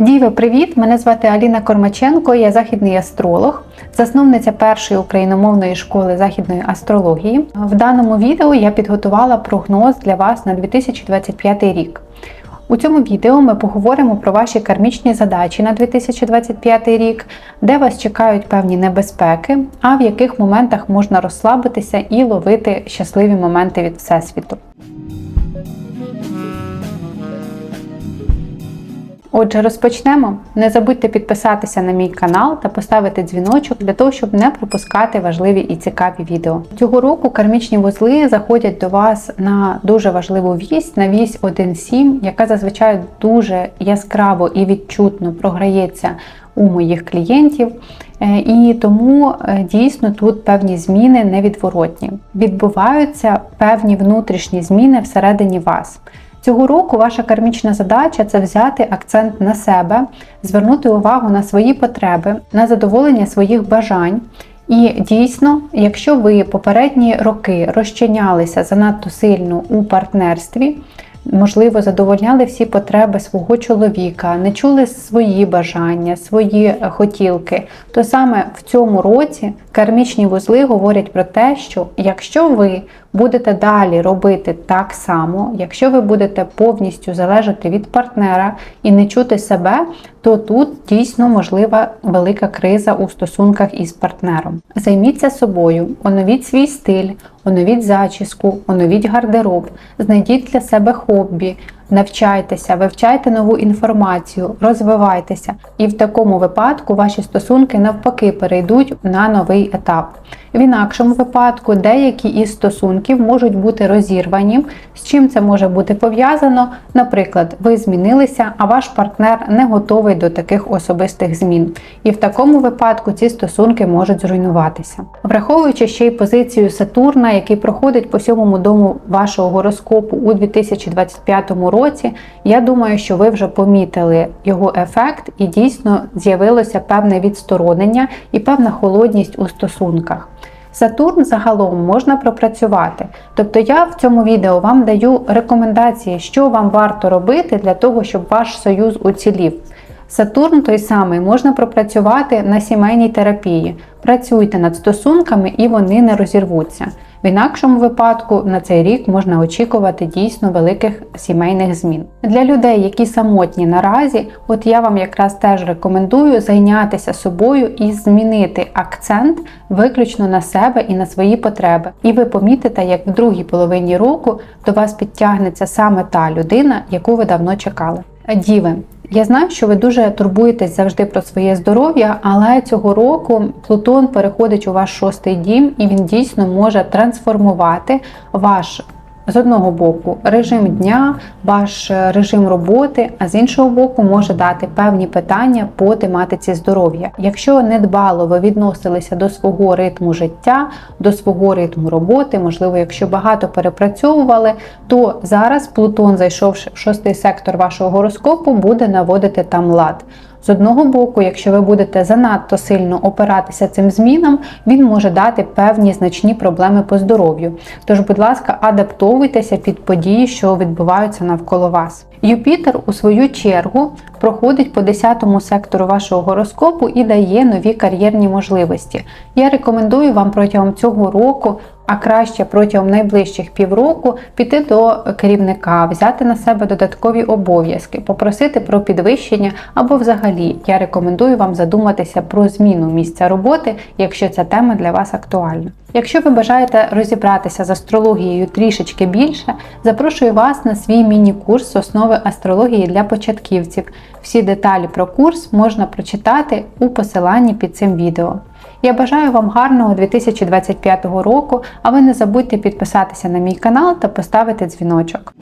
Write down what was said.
Діви, привіт! Мене звати Аліна Кормаченко, я західний астролог, засновниця першої україномовної школи західної астрології. В даному відео я підготувала прогноз для вас на 2025 рік. У цьому відео ми поговоримо про ваші кармічні задачі на 2025 рік, де вас чекають певні небезпеки, а в яких моментах можна розслабитися і ловити щасливі моменти від Всесвіту. Отже, розпочнемо. Не забудьте підписатися на мій канал та поставити дзвіночок для того, щоб не пропускати важливі і цікаві відео. Цього року кармічні вузли заходять до вас на дуже важливу вість, на вісь 1.7, яка зазвичай дуже яскраво і відчутно програється у моїх клієнтів. Е, І тому е, дійсно тут певні зміни невідворотні. Відбуваються певні внутрішні зміни всередині вас. Цього року ваша кармічна задача це взяти акцент на себе, звернути увагу на свої потреби, на задоволення своїх бажань. І дійсно, якщо ви попередні роки розчинялися занадто сильно у партнерстві, можливо, задовольняли всі потреби свого чоловіка, не чули свої бажання, свої хотілки, то саме в цьому році кармічні вузли говорять про те, що якщо ви будете далі робити так само, якщо ви будете повністю залежати від партнера і не чути себе, то тут дійсно можлива велика криза у стосунках із партнером. Займіться собою, оновіть свій стиль, оновіть зачіску, оновіть гардероб, знайдіть для себе хобі. Навчайтеся, вивчайте нову інформацію, розвивайтеся, і в такому випадку ваші стосунки навпаки перейдуть на новий етап. В інакшому випадку деякі із стосунків можуть бути розірвані. З чим це може бути пов'язано? Наприклад, ви змінилися, а ваш партнер не готовий до таких особистих змін. І в такому випадку ці стосунки можуть зруйнуватися. Враховуючи ще й позицію Сатурна, який проходить по сьомому дому вашого гороскопу у 2025 році, я думаю, що ви вже помітили його ефект і дійсно з'явилося певне відсторонення і певна холодність у стосунках. Сатурн загалом можна пропрацювати. Тобто я в цьому відео вам даю рекомендації, що вам варто робити для того, щоб ваш союз уцілів. Сатурн той самий можна пропрацювати на сімейній терапії. Працюйте над стосунками і вони не розірвуться. В інакшому випадку на цей рік можна очікувати дійсно великих сімейних змін. Для людей, які самотні наразі, от я вам якраз теж рекомендую зайнятися собою і змінити акцент виключно на себе і на свої потреби. І ви помітите, як в другій половині року до вас підтягнеться саме та людина, яку ви давно чекали. Діви. Я знаю, що ви дуже турбуєтесь завжди про своє здоров'я, але цього року Плутон переходить у ваш шостий дім, і він дійсно може трансформувати ваш. З одного боку режим дня, ваш режим роботи, а з іншого боку, може дати певні питання по тематиці здоров'я. Якщо недбало ви відносилися до свого ритму життя, до свого ритму роботи, можливо, якщо багато перепрацьовували, то зараз Плутон, зайшовши в шостий сектор вашого гороскопу, буде наводити там лад. З одного боку, якщо ви будете занадто сильно опиратися цим змінам, він може дати певні значні проблеми по здоров'ю. Тож, будь ласка, адаптовуйтеся під події, що відбуваються навколо вас. Юпітер, у свою чергу, проходить по 10 сектору вашого гороскопу і дає нові кар'єрні можливості. Я рекомендую вам протягом цього року. А краще протягом найближчих півроку піти до керівника, взяти на себе додаткові обов'язки, попросити про підвищення або взагалі я рекомендую вам задуматися про зміну місця роботи, якщо ця тема для вас актуальна. Якщо ви бажаєте розібратися з астрологією трішечки більше, запрошую вас на свій міні-курс з основи астрології для початківців. Всі деталі про курс можна прочитати у посиланні під цим відео. Я бажаю вам гарного 2025 року, а ви не забудьте підписатися на мій канал та поставити дзвіночок.